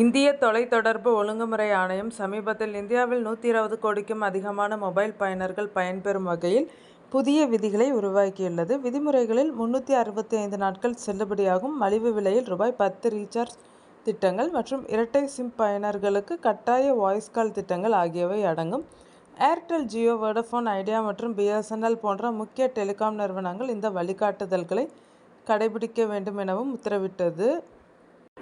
இந்திய தொலைத்தொடர்பு ஒழுங்குமுறை ஆணையம் சமீபத்தில் இந்தியாவில் நூற்றி இருபது கோடிக்கும் அதிகமான மொபைல் பயனர்கள் பயன்பெறும் வகையில் புதிய விதிகளை உருவாக்கியுள்ளது. விதிமுறைகளில் முன்னூற்றி அறுபத்தி ஐந்து நாட்கள் செல்லுபடியாகும் மலிவு விலையில் ரூபாய் பத்து ரீசார்ஜ் திட்டங்கள் மற்றும் இரட்டை சிம் பயனர்களுக்கு கட்டாய வாய்ஸ் கால் திட்டங்கள் ஆகியவை அடங்கும். ஏர்டெல் ஜியோ வோடஃபோன் ஐடியா மற்றும் பிஎஸ்என்எல் போன்ற முக்கிய டெலிகாம் நிறுவனங்கள் இந்த வழிகாட்டுதல்களை கடைபிடிக்க வேண்டும் எனவும் உத்தரவிட்டது.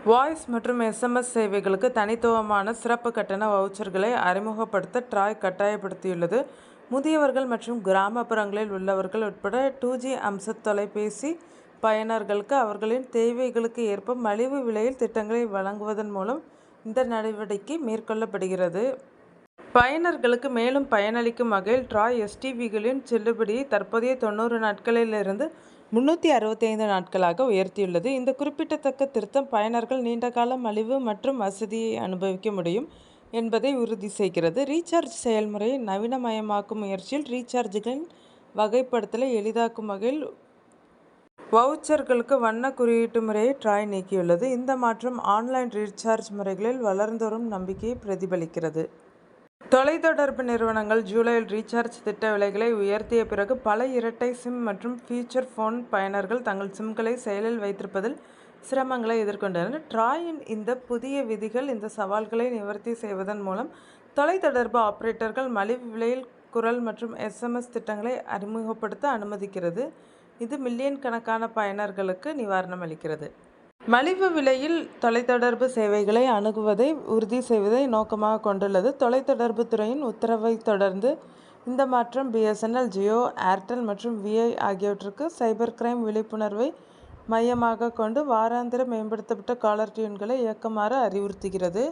வாய்ஸ் மற்றும் எஸ்எம்எஸ் சேவைகளுக்கு தனித்துவமான சிறப்பு கட்டண வவுச்சர்களை அறிமுகப்படுத்த ட்ராய் கட்டாயப்படுத்தியுள்ளது. முதியவர்கள் மற்றும் கிராமப்புறங்களில் உள்ளவர்கள் உட்பட டூ ஜி அம்ச தொலைபேசி பயனர்களுக்கு அவர்களின் தேவைகளுக்கு ஏற்ப மலிவு விலையில் திட்டங்களை வழங்குவதன் மூலம் இந்த நடவடிக்கை மேற்கொள்ளப்படுகிறது. பயனர்களுக்கு மேலும் பயனளிக்கும் வகையில் ட்ராய் எஸ்டிவிகளின் செல்லுபடியை தற்போதைய தொண்ணூறு நாட்களிலிருந்து முன்னூற்றி அறுபத்தைந்து நாட்களாக உயர்த்தியுள்ளது. இந்த குறிப்பிடத்தக்க திருத்தம் பயனர்கள் நீண்டகால மலிவு மற்றும் வசதியை அனுபவிக்க முடியும் என்பதை உறுதி செய்கிறது. ரீசார்ஜ் செயல்முறையை நவீனமயமாக்கும் முயற்சியில் ரீசார்ஜ்களின் வகைப்படுத்தலை எளிதாக்கும் வகையில் வவுச்சர்களுக்கு வண்ண குறியீட்டு முறையை ட்ராய் நீக்கியுள்ளது. இந்த மாற்றம் ஆன்லைன் ரீசார்ஜ் முறைகளில் வளர்ந்தோறும் நம்பிக்கையை பிரதிபலிக்கிறது. தொலைத்தொடர்பு நிறுவனங்கள் ஜூலையில் ரீசார்ஜ் திட்ட விலைகளை உயர்த்திய பிறகு பல இரட்டை சிம் மற்றும் ஃபீச்சர் ஃபோன் பயனர்கள் தங்கள் சிம்களை செயலில் வைத்திருப்பதில் சிரமங்களை எதிர்கொண்டனர். ட்ராயின் இந்த புதிய விதிகள் இந்த சவால்களை நிவர்த்தி செய்வதன் மூலம் தொலைத்தொடர்பு ஆபரேட்டர்கள் மலிவு விலையில் குரல் மற்றும் எஸ்எம்எஸ் திட்டங்களை அறிமுகப்படுத்த அனுமதிக்கிறது. இது மில்லியன் கணக்கான பயனர்களுக்கு நிவாரணம் அளிக்கிறது. மலிவு விலையில் தொலைத்தொடர்பு சேவைகளை அணுகுவதை உறுதி செய்வதை நோக்கமாக கொண்டுள்ளது. தொலைத்தொடர்பு துறையின் உத்தரவைத் தொடர்ந்து இந்த மாற்றம் பிஎஸ்என்எல் ஜியோ ஏர்டெல் மற்றும் வி.ஐ ஆகியவற்றுக்கு சைபர் கிரைம் விழிப்புணர்வை மையமாகக் கொண்டு வாராந்திர மேம்படுத்தப்பட்ட காலர் டியூன்களை இயக்குமாறு அறிவுறுத்துகிறது.